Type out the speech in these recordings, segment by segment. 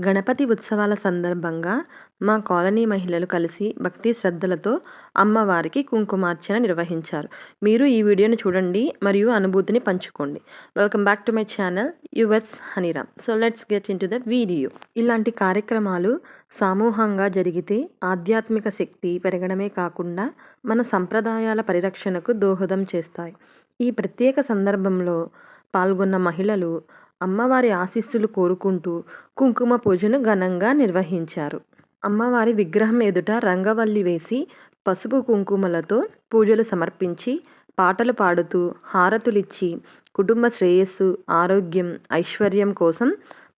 గణపతి ఉత్సవాల సందర్భంగా మా కాలనీ మహిళలు కలిసి భక్తి శ్రద్ధలతో అమ్మవారికి కుంకుమార్చన నిర్వహించారు. మీరు ఈ వీడియోను చూడండి మరియు అనుభూతిని పంచుకోండి. Welcome back to my channel yours Haniram. So let's get into the video ఇలాంటి కార్యక్రమాలు సమూహంగా జరిగితే ఆధ్యాత్మిక శక్తి పెరగడమే కాకుండా మన సంప్రదాయాల పరిరక్షణకు దోహదం చేస్తాయి. ఈ ప్రత్యేక సందర్భంలో పాల్గొన్న మహిళలు అమ్మవారి ఆశీస్సులు కోరుకుంటూ కుంకుమ పూజను ఘనంగా నిర్వహించారు. అమ్మవారి విగ్రహం ఎదుట రంగవల్లి వేసి పసుపు కుంకుమలతో పూజలు సమర్పించి పాటలు పాడుతూ హారతులిచ్చి కుటుంబ శ్రేయస్సు ఆరోగ్యం ఐశ్వర్యం కోసం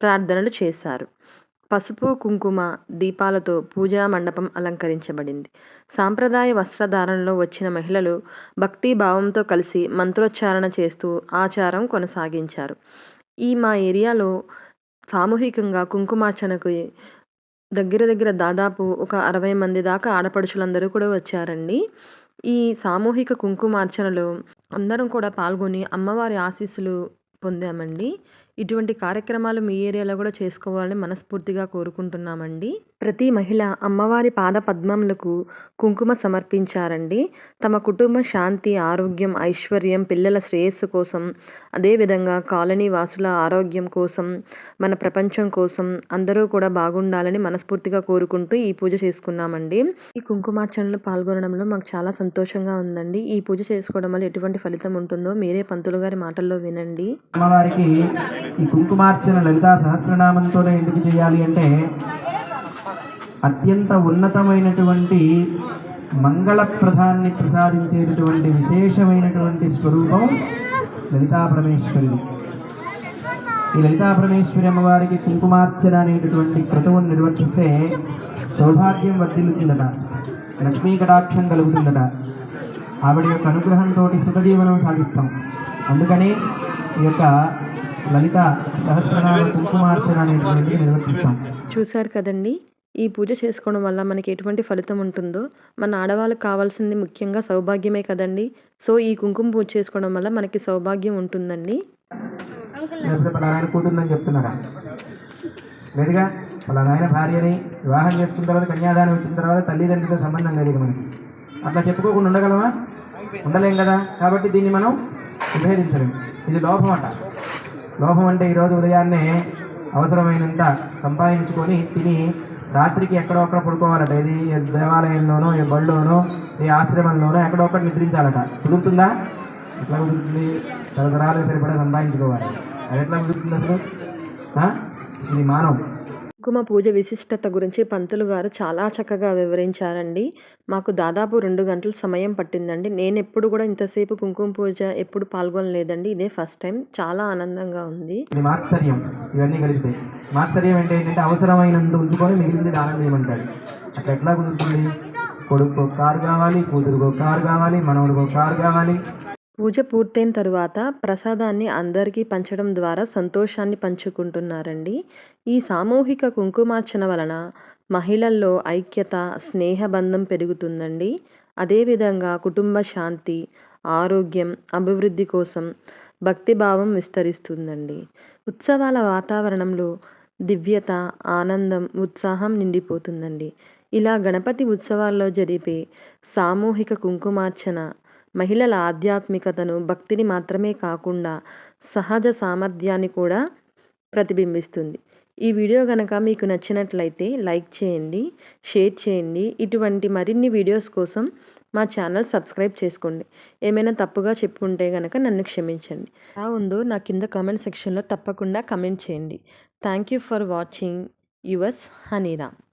ప్రార్థనలు చేశారు. పసుపు కుంకుమ దీపాలతో పూజా మండపం అలంకరించబడింది. సాంప్రదాయ వస్త్రధారణలో వచ్చిన మహిళలు భక్తి భావంతో కలిసి మంత్రోచ్చారణ చేస్తూ ఆచారం కొనసాగించారు. ఈ మా ఏరియాలో సామూహికంగా కుంకుమార్చనకు దగ్గర దగ్గర దాదాపు ఒక అరవై మంది దాకా ఆడపడుచులందరూ కూడా వచ్చారండి. ఈ సామూహిక కుంకుమార్చనలో అందరం కూడా పాల్గొని అమ్మవారి ఆశీస్సులు పొందామండి. ఇటువంటి కార్యక్రమాలు మీ ఏరియాలో కూడా చేసుకోవాలని మనస్ఫూర్తిగా కోరుకుంటున్నామండి. ప్రతి మహిళ అమ్మవారి పాద పద్మములకు కుంకుమ సమర్పించారండి. తమ కుటుంబ శాంతి ఆరోగ్యం ఐశ్వర్యం పిల్లల శ్రేయస్సు కోసం అదేవిధంగా కాలనీ వాసుల ఆరోగ్యం కోసం మన ప్రపంచం కోసం అందరూ కూడా బాగుండాలని మనస్ఫూర్తిగా కోరుకుంటూ ఈ పూజ చేసుకున్నామండి. ఈ కుంకుమార్చనలో పాల్గొనడంలో మాకు చాలా సంతోషంగా ఉందండి. ఈ పూజ చేసుకోవడం వల్ల ఎటువంటి ఫలితం ఉంటుందో మీరే పంతులు గారి మాటల్లో వినండి. అమ్మవారికి ఈ కుంకుమార్చన లలితా సహస్రనామంతోనే ఎందుకు చేయాలి అంటే అత్యంత ఉన్నతమైనటువంటి మంగళప్రదాన్ని ప్రసాదించేటటువంటి విశేషమైనటువంటి స్వరూపం లలితా పరమేశ్వరిది ఈ లలితా పరమేశ్వరి అమ్మవారికి కుంకుమార్చన అనేటటువంటి క్రతువును నిర్వర్తిస్తే సౌభాగ్యం వర్ధిల్లుతుందట లక్ష్మీ కటాక్షం కలుగుతుందట. ఆవిడ యొక్క అనుగ్రహంతో సుఖజీవనం సాగిస్తాం అందుకని ఈ యొక్క లలిత సహస్రనామ కుంకుమార్చన అనేటువంటిది నిర్వర్తిస్తాం. చూశారు కదండి ఈ పూజ చేసుకోవడం వల్ల మనకి ఎటువంటి ఫలితం ఉంటుందో మన ఆడవాళ్ళకి కావాల్సింది ముఖ్యంగా సౌభాగ్యమే కదండి. సో ఈ కుంకుమ పూజ చేసుకోవడం వల్ల మనకి సౌభాగ్యం ఉంటుందండి. కూతుందని చెప్తున్నారా? లేదుగా? పలానాయన భార్యని వివాహం చేసుకున్న తర్వాత కన్యాదానం ఇచ్చిన తర్వాత తల్లిదండ్రులతో సంబంధం లేదు మనకి. అట్లా చెప్పుకోకుండా ఉండగలమా? ఉండలేం కదా? కాబట్టి దీన్ని మనం విభేదించలేం. ఇది లోపం అట. లోహం అంటే ఈరోజు ఉదయాన్నే అవసరమైనంత సంపాదించుకొని తిని రాత్రికి ఎక్కడో అక్కడ పడుకోవాలట. ఇది దేవాలయంలోనో ఏ బళ్ళోనో ఏ ఆశ్రమంలోనో ఎక్కడో ఒకటి నిద్రించాలట. కుదురుతుందా? ఎట్లా కుదురుతుంది? తరతరాలు సరిపడా సంపాదించుకోవాలి. అది ఎట్లా కుదురుతుంది అసలు? ఇది మానవం. కుంకుమ పూజ విశిష్టత గురించి పంతులు గారు చాలా చక్కగా వివరించారండి. మాకు దాదాపు రెండు గంటల సమయం పట్టిందండి. నేను ఎప్పుడు కూడా ఇంతసేపు కుంకుమ పూజ ఎప్పుడు పాల్గొనలేదండి. ఇదే ఫస్ట్ టైం. చాలా ఆనందంగా ఉంది. మాత్సర్యం. ఇవన్నీ కలిపితే. మాత్సర్యం అంటే ఏంటంటే అవసరమైనంత ఉంచుకొని మిగిలింది దానం చేయమంటాడు అట్లా ఎట్లా కుదురుతుంది? కొడుకు కారు కావాలి కూతురుకో కారు కావాలి మనవడికి కారు కావాలి. పూజ పూర్తయిన తరువాత ప్రసాదాన్ని అందరికీ పంచడం ద్వారా సంతోషాన్ని పంచుకుంటున్నారండి. ఈ సామూహిక కుంకుమార్చన వలన మహిళల్లో ఐక్యత స్నేహబంధం పెరుగుతుందండి. అదేవిధంగా కుటుంబ శాంతి ఆరోగ్యం అభివృద్ధి కోసం భక్తిభావం విస్తరిస్తుందండి. ఉత్సవాల వాతావరణంలో దివ్యత ఆనందం ఉత్సాహం నిండిపోతుందండి. ఇలా గణపతి ఉత్సవాల్లో జరిపే సామూహిక కుంకుమార్చన మహిళల ఆధ్యాత్మికతను భక్తిని మాత్రమే కాకుండా సహజ సామర్థ్యాన్ని కూడా ప్రతిబింబిస్తుంది. ఈ వీడియో కనుక మీకు నచ్చినట్లయితే లైక్ చేయండి షేర్ చేయండి. ఇటువంటి మరిన్ని వీడియోస్ కోసం మా ఛానల్ సబ్స్క్రైబ్ చేసుకోండి. ఏమైనా తప్పుగా చెప్పుకుంటే కనుక నన్ను క్షమించండి. ఎలా ఉందో నా కింద కామెంట్ సెక్షన్లో తప్పకుండా కమెంట్ చేయండి. Thank you for watching yours Haniram